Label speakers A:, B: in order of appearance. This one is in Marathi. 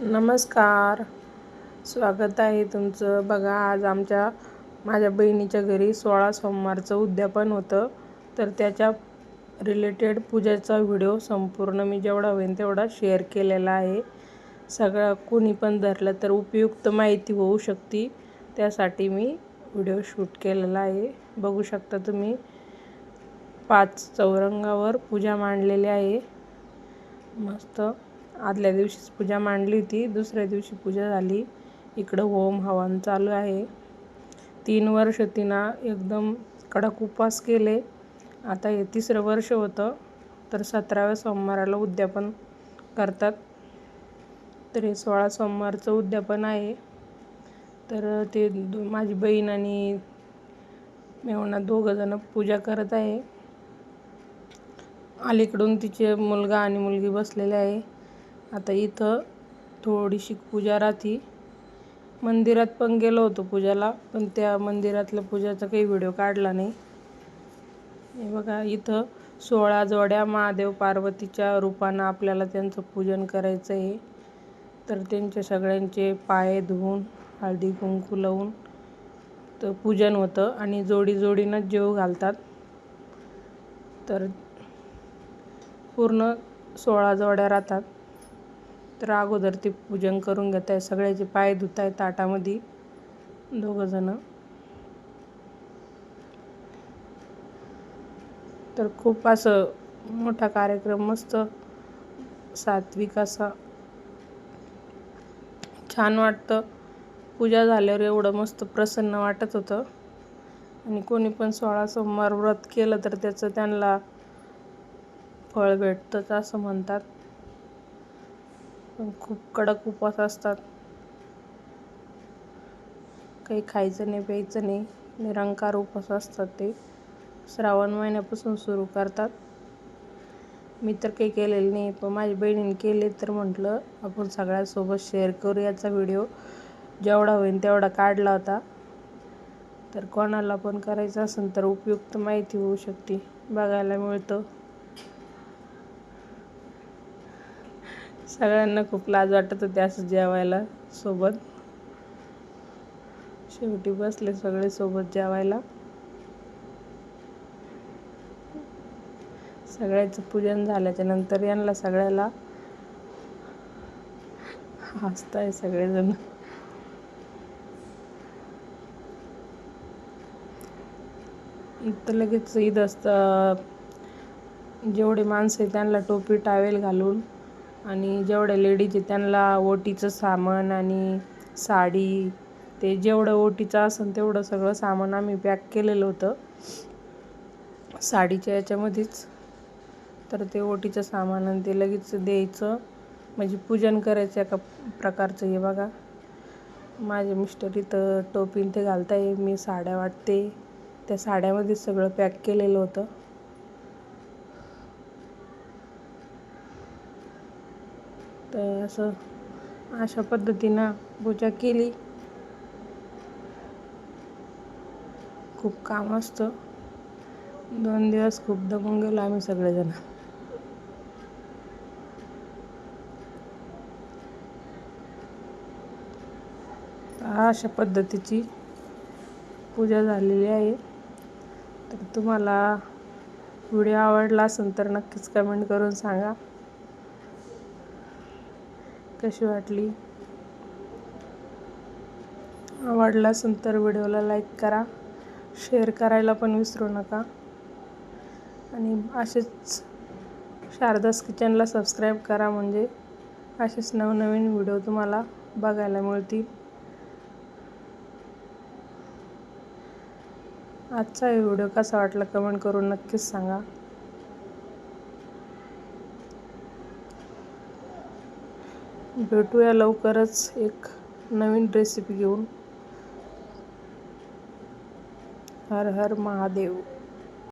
A: नमस्कार. स्वागत आहे तुमचं. बघा आज आमच्या माझ्या बहिणीच्या घरी सोळा सोमवारचं उद्यापन होतं. तर त्याच्या रिलेटेड पूजेचा व्हिडिओ संपूर्ण मी जेवढा होईन तेवढा शेअर केलेला आहे. सगळं कोणी पण धरलं तर उपयुक्त माहिती होऊ शकते. त्यासाठी मी व्हिडिओ शूट केलेला आहे. बघू शकता तुम्ही पाच चौरंगावर पूजा मांडलेली आहे. मस्त. आदल्या दिवशीच पूजा मांडली होती. दुसऱ्या दिवशी पूजा झाली. इकडं होम हवन चालू आहे. तीन वर्ष तिनं एकदम कडक उपवास केले. आता हे तिसरं वर्ष होतं. तर सतराव्या सोमवाराला उद्यापन करतात. तर हे सोळा सोमवारचं उद्यापन आहे. तर ते माझी बहीण आणि मेवणा दोघंजणं पूजा करत आहे. अलीकडून तिचे मुलगा आणि मुलगी बसलेले आहे. आता इथं थोडीशी पूजा राहती. मंदिरात पण गेलो होतो पूजाला पण त्या मंदिरातल्या पूजाचा काही व्हिडिओ काढला नाही. हे बघा इथं सोळा जोड्या महादेव पार्वतीच्या रूपानं आपल्याला त्यांचं पूजन करायचं आहे तर त्यांचे सगळ्यांचे पाय धुवून हळदी कुंकू लावून तर पूजन होतं आणि जोडी जोडीनंच जेव घालतात. तर पूर्ण सोळा जोड्या राहतात. तर अगोदर ते पूजन करून घेत आहे सगळ्याचे पाय धुत आहे ताटामध्ये दोघंजणं तर खूप असं मोठा कार्यक्रम मस्त सात्विक असा. छान वाटतं. पूजा झाल्यावर एवढं मस्त प्रसन्न वाटत होतं. आणि कोणी पण सोळा सोमवार व्रत केलं तर त्याचं त्यांना फळ भेटतंच असं म्हणतात. खूप कडक उपवास असतात. काही खायचं नाही प्यायचं नाही निरंकार उपवास असतात ते. श्रावण महिन्यापासून सुरू करतात. मी तर काही केलेलं नाही पण माझ्या बहिणीने केले तर म्हटलं आपण सगळ्यासोबत शेअर करू याचा व्हिडिओ जेवढा होईल तेवढा काढला होता. तर कोणाला पण करायचं असेल तर उपयुक्त माहिती होऊ शकते. बघायला मिळतं. सगळ्यांना खूप लाज वाटत होती असं जेवायला सोबत. शेवटी बसले सगळे सोबत जेवायला. सगळ्याचं पूजन झाल्याच्यानंतर यांना सगळ्याला हसताय सगळेजण. तर लगेच ईद असतं. जेवढे माणसं आहे त्यांना टोपी टावेल घालून आणि जेवढ्या लेडीज आहे त्यांना ओटीचं सामान आणि साडी ते जेवढं ओटीचं असेल तेवढं सगळं सामान आम्ही पॅक केलेलं होतं. साडीच्या याच्यामध्येच. तर ते ओटीचं सामान आणि ते लगेच द्यायचं. म्हणजे पूजन करायचं एका प्रकारचं हे बघा. माझे मिस्टर इथं टोपीन ते घालताय मी साड्या वाटते. त्या साड्यामध्येच सगळं पॅक केलेलं होतं. तर असं अशा पद्धतीनं पूजा केली. खूप काम असतं. दोन दिवस खूप दमून गेलो आम्ही सगळेजण. अशा पद्धतीची पूजा झालेली आहे. तर तुम्हाला व्हिडिओ आवडला असेल तर नक्कीच कमेंट करून सांगा. कशी वाटली? आवडला असेल तर व्हिडिओला लाईक करा. शेअर करायला पण विसरू नका. आणि असेच शारदास किचनला सबस्क्राईब करा म्हणजे असेच नवनवीन व्हिडिओ तुम्हाला बघायला मिळतील. आजचा व्हिडिओ कसा वाटला कमेंट करून नक्कीच सांगा. भेटूया लवकरच एक नवीन रेसिपी घेऊन. हर हर महादेव.